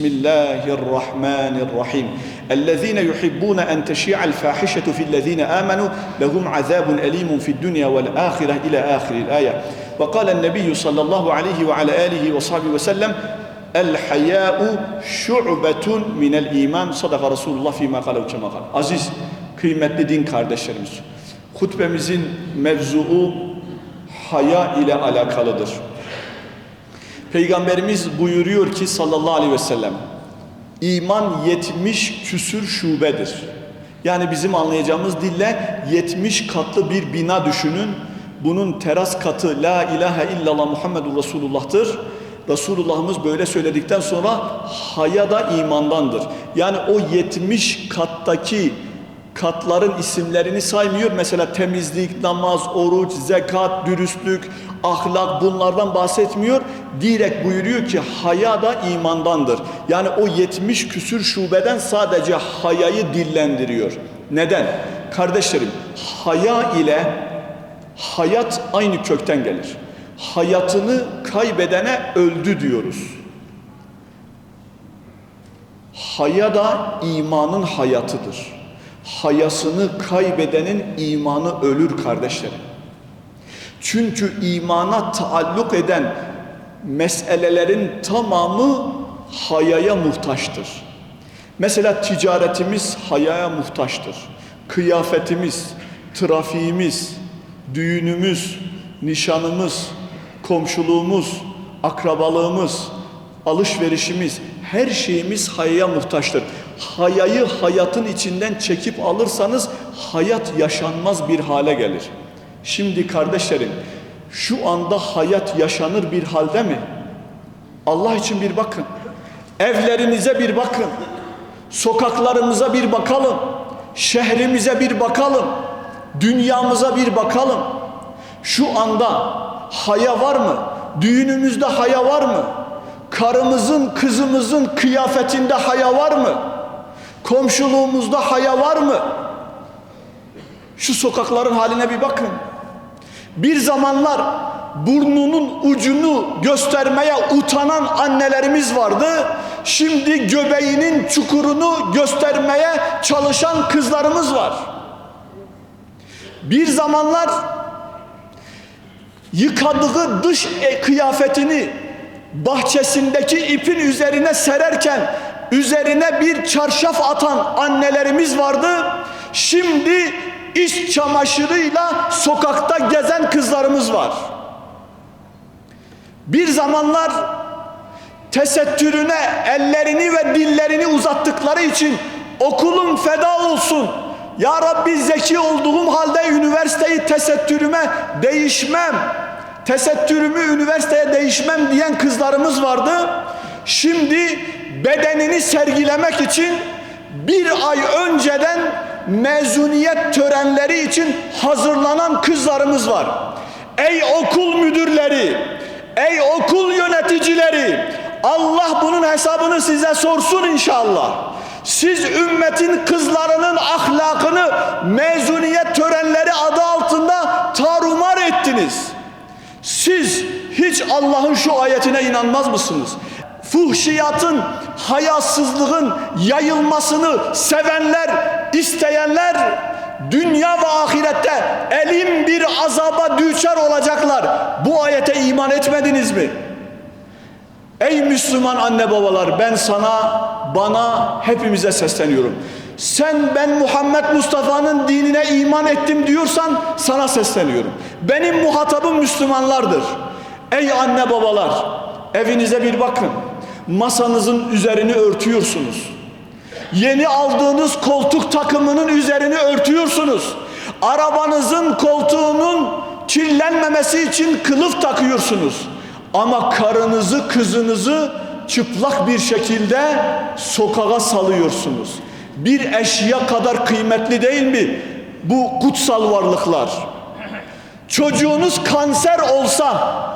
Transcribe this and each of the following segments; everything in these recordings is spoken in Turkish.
بسم الله الرحمن الرحيم. الذين يحبون أن تشيع الفاحشة في الذين آمنوا لهم عذاب أليم في الدنيا والآخرة إلى آخر الآية. وقال النبي صلى الله عليه وعلى آله وصحبه وسلم الحياء شعبة من الإيمان. صدق رسول الله فيما قال كما قال. Aziz kıymetli din kardeşlerimiz hutbemizin mevzuu haya ile alakalıdır. Peygamberimiz buyuruyor ki sallallahu aleyhi ve sellem iman 70 küsür şubedir. Yani bizim anlayacağımız dille 70 katlı bir bina düşünün. Bunun teras katı la ilahe illallah Muhammedur Resulullah'tır. Resulullah'ımız böyle söyledikten sonra haya da imandandır. Yani o 70 kattaki katların isimlerini saymıyor. Mesela temizlik, namaz, oruç, zekat, dürüstlük, ahlak bunlardan bahsetmiyor. Direkt buyuruyor ki haya da imandandır. Yani o 70 küsür şubeden sadece hayayı dillendiriyor. Neden? Kardeşlerim haya ile hayat aynı kökten gelir. Hayatını kaybedene öldü diyoruz. Haya da imanın hayatıdır. Hayasını kaybedenin imanı ölür kardeşlerim. Çünkü imana taalluk eden meselelerin tamamı hayaya muhtaçtır. Mesela ticaretimiz hayaya muhtaçtır. Kıyafetimiz, trafiğimiz, düğünümüz, nişanımız, komşuluğumuz, akrabalığımız, alışverişimiz, her şeyimiz hayaya muhtaçtır. Hayayı hayatın içinden çekip alırsanız hayat yaşanmaz bir hale gelir. Şimdi kardeşlerim şu anda hayat yaşanır bir halde mi? Allah için bir bakın. Evlerinize bir bakın. Sokaklarımıza bir bakalım. Şehrimize bir bakalım. Dünyamıza bir bakalım. Şu anda haya var mı? Düğünümüzde haya var mı? Karımızın, kızımızın kıyafetinde haya var mı? Komşuluğumuzda haya var mı? Şu sokakların haline bir bakın. Bir zamanlar burnunun ucunu göstermeye utanan annelerimiz vardı. Şimdi göbeğinin çukurunu göstermeye çalışan kızlarımız var. Bir zamanlar yıkadığı dış e, kıyafetini bahçesindeki ipin üzerine sererken üzerine bir çarşaf atan annelerimiz vardı. Şimdi iç çamaşırıyla sokakta gezen kızlarımız var. Bir zamanlar tesettürüne ellerini ve dillerini uzattıkları için okulum feda olsun. Ya Rabbi zeki olduğum halde üniversiteyi tesettürüme değişmem. Tesettürümü üniversiteye değişmem diyen kızlarımız vardı. Şimdi bedenini sergilemek için bir ay önceden mezuniyet törenleri için hazırlanan kızlarımız var. Ey okul müdürleri, ey okul yöneticileri, Allah bunun hesabını size sorsun inşallah. Siz ümmetin kızlarının ahlakını mezuniyet törenleri adı altında tarumar ettiniz. Siz hiç Allah'ın şu ayetine inanmaz mısınız? Fuhşiyatın, hayasızlığın yayılmasını sevenler, isteyenler dünya ve ahirette elim bir azaba düçar olacaklar. Bu ayete iman etmediniz mi? Ey Müslüman anne babalar ben sana, bana, hepimize sesleniyorum. Sen ben Muhammed Mustafa'nın dinine iman ettim diyorsan sana sesleniyorum. Benim muhatabım Müslümanlardır. Ey anne babalar evinize bir bakın. Masanızın üzerini örtüyorsunuz. Yeni aldığınız koltuk takımının üzerini örtüyorsunuz. Arabanızın koltuğunun kirlenmemesi için kılıf takıyorsunuz. Ama karınızı, kızınızı çıplak bir şekilde sokağa salıyorsunuz. Bir eşya kadar kıymetli değil mi bu kutsal varlıklar? Çocuğunuz kanser olsa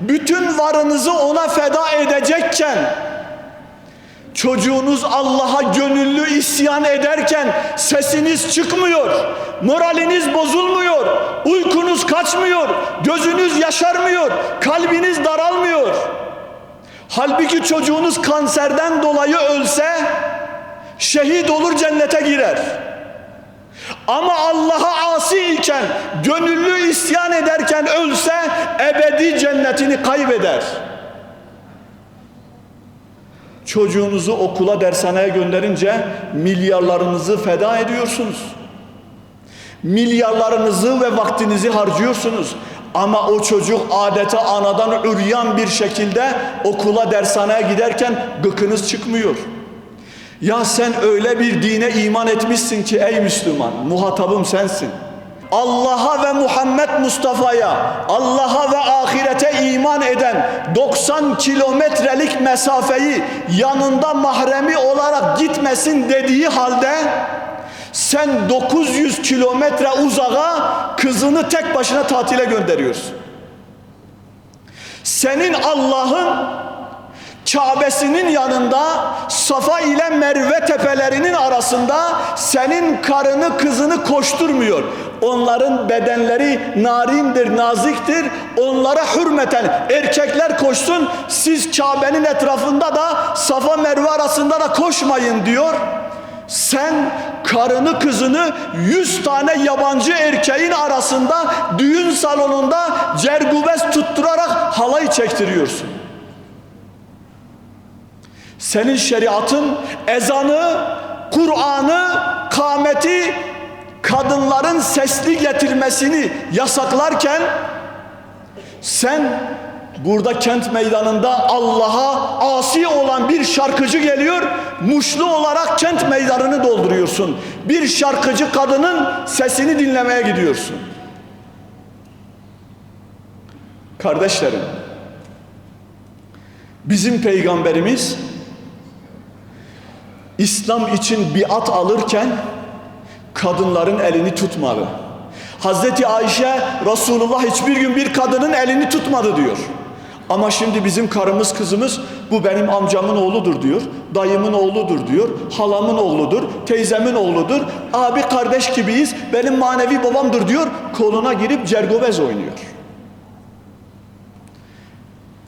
bütün varınızı ona feda edecekken çocuğunuz Allah'a gönüllü isyan ederken sesiniz çıkmıyor, moraliniz bozulmuyor, uykunuz kaçmıyor, gözünüz yaşarmıyor, kalbiniz daralmıyor. Halbuki çocuğunuz kanserden dolayı ölse şehit olur cennete girer. Ama Allah'a asi iken, gönüllü isyan ederken ölse ebedi cennetini kaybeder. Çocuğunuzu okula dershaneye gönderince milyarlarınızı feda ediyorsunuz. Milyarlarınızı ve vaktinizi harcıyorsunuz. Ama o çocuk adeta anadan üryan bir şekilde okula dershaneye giderken gıkınız çıkmıyor. Ya sen öyle bir dine iman etmişsin ki ey Müslüman, muhatabım sensin. Allah'a ve Muhammed Mustafa'ya, Allah'a ve ahirete iman eden 90 kilometrelik mesafeyi yanında mahremi olarak gitmesin dediği halde sen 900 kilometre uzağa kızını tek başına tatile gönderiyorsun. Senin Allah'ın Kabe'sinin yanında Safa ile Merve tepelerinin arasında senin karını kızını koşturmuyor. Onların bedenleri narindir, naziktir. Onlara hürmeten erkekler koşsun. Siz Kabe'nin etrafında da Safa Merve arasında da koşmayın diyor. Sen karını kızını yüz tane yabancı erkeğin arasında düğün salonunda cergubez tutturarak halay çektiriyorsun. Senin şeriatın ezanı, Kur'an'ı, kâmeti, kadınların sesli getirmesini yasaklarken sen burada kent meydanında Allah'a asi olan bir şarkıcı geliyor, muşlu olarak kent meydanını dolduruyorsun. Bir şarkıcı kadının sesini dinlemeye gidiyorsun. Kardeşlerim, bizim peygamberimiz İslam için biat alırken kadınların elini tutmadı. Hazreti Ayşe Resulullah hiçbir gün bir kadının elini tutmadı diyor. Ama şimdi bizim karımız kızımız bu benim amcamın oğludur diyor. Dayımın oğludur diyor. Halamın oğludur. Teyzemin oğludur. Abi kardeş gibiyiz. Benim manevi babamdır diyor. Koluna girip cergobez oynuyor.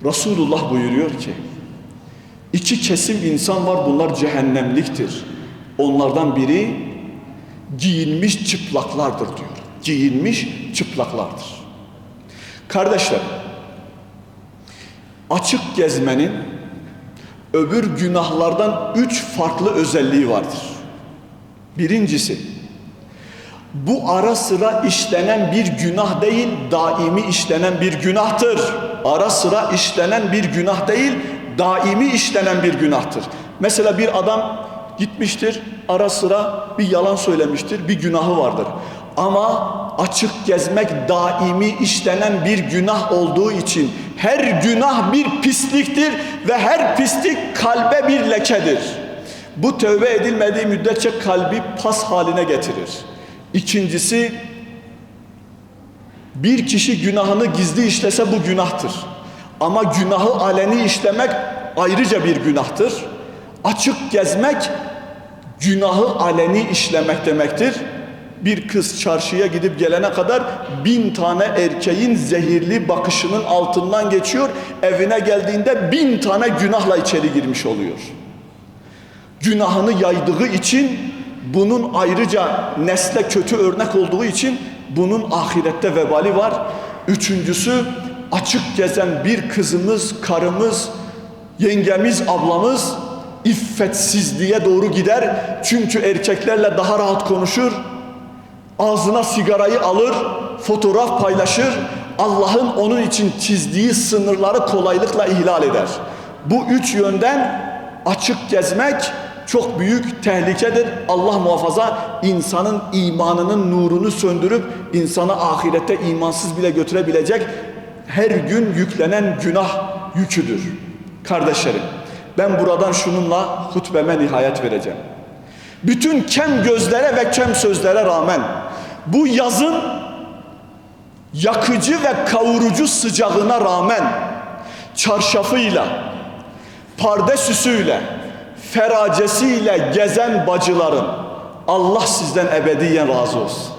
Resulullah buyuruyor ki İki kesim insan var bunlar cehennemliktir. Onlardan biri giyinmiş çıplaklardır diyor. Giyinmiş çıplaklardır. Kardeşler, açık gezmenin öbür günahlardan üç farklı özelliği vardır. Birincisi, bu ara sıra işlenen bir günah değil, daimi işlenen bir günahtır. Ara sıra işlenen bir günah değil, daimi işlenen bir günahtır. Mesela bir adam gitmiştir, ara sıra bir yalan söylemiştir, bir günahı vardır. Ama açık gezmek daimi işlenen bir günah olduğu için her günah bir pisliktir ve her pislik kalbe bir lekedir. Bu tövbe edilmediği müddetçe kalbi pas haline getirir. İkincisi bir kişi günahını gizli işlese bu günahtır. Ama günahı aleni işlemek ayrıca bir günahtır. Açık gezmek günahı aleni işlemek demektir. Bir kız çarşıya gidip gelene kadar bin tane erkeğin zehirli bakışının altından geçiyor. Evine geldiğinde bin tane günahla içeri girmiş oluyor. Günahını yaydığı için bunun ayrıca nesle kötü örnek olduğu için bunun ahirette vebali var. Üçüncüsü açık gezen bir kızımız, karımız, yengemiz, ablamız iffetsizliğe doğru gider. Çünkü erkeklerle daha rahat konuşur. Ağzına sigarayı alır, fotoğraf paylaşır. Allah'ın onun için çizdiği sınırları kolaylıkla ihlal eder. Bu üç yönden açık gezmek çok büyük tehlikedir. Allah muhafaza insanın imanının nurunu söndürüp insanı ahirette imansız bile götürebilecek her gün yüklenen günah yüküdür. Kardeşlerim ben buradan şununla hutbeme nihayet vereceğim. Bütün kem gözlere ve kem sözlere rağmen bu yazın yakıcı ve kavurucu sıcağına rağmen çarşafıyla, pardesüsüyle, feracesiyle gezen bacıların Allah sizden ebediyen razı olsun.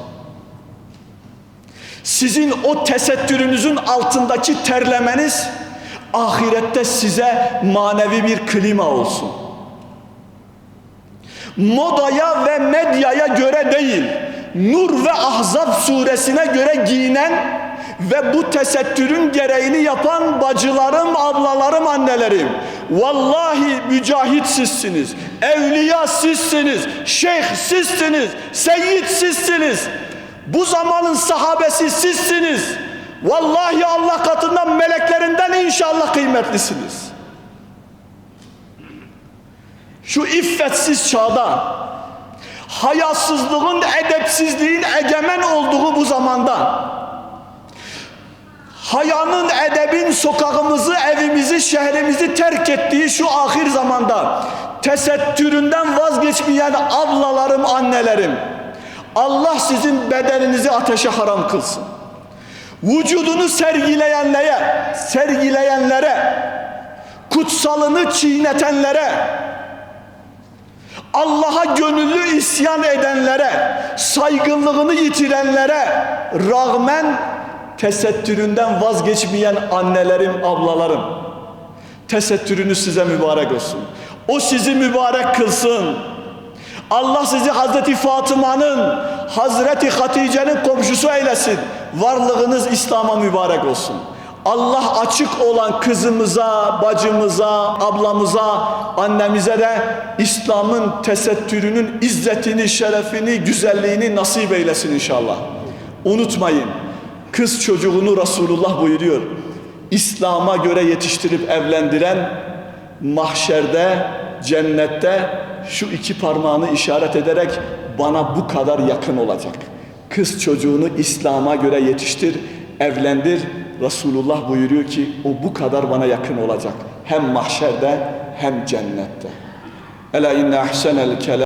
Sizin o tesettürünüzün altındaki terlemeniz ahirette size manevi bir klima olsun. Modaya ve medyaya göre değil, Nur ve Ahzab suresine göre giyinen ve bu tesettürün gereğini yapan bacılarım, ablalarım, annelerim. Vallahi mücahit sizsiniz, evliya sizsiniz, şeyh sizsiniz, seyyid sizsiniz. Bu zamanın sahabesi sizsiniz. Vallahi Allah katından meleklerinden inşallah kıymetlisiniz. Şu iffetsiz çağda hayasızlığın, edepsizliğin egemen olduğu bu zamanda hayanın, edebin sokağımızı, evimizi, şehrimizi terk ettiği şu ahir zamanda tesettüründen vazgeçmeyen ablalarım, annelerim Allah sizin bedeninizi ateşe haram kılsın. Vücudunu sergileyenlere, sergileyenlere, kutsalını çiğnetenlere, Allah'a gönüllü isyan edenlere, saygınlığını yitirenlere rağmen tesettüründen vazgeçmeyen annelerim, ablalarım, tesettürünüz size mübarek olsun. O sizi mübarek kılsın. Allah sizi Hazreti Fatıma'nın, Hazreti Hatice'nin komşusu eylesin. Varlığınız İslam'a mübarek olsun. Allah açık olan kızımıza, bacımıza, ablamıza, annemize de İslam'ın tesettürünün izzetini, şerefini, güzelliğini nasip eylesin inşallah. Unutmayın, kız çocuğunu Resulullah buyuruyor. İslam'a göre yetiştirip evlendiren mahşerde, cennette şu iki parmağını işaret ederek bana bu kadar yakın olacak. Kız çocuğunu İslam'a göre yetiştir, evlendir. Resulullah buyuruyor ki o bu kadar bana yakın olacak. Hem mahşerde hem cennette. Ela inne ahsenel kelam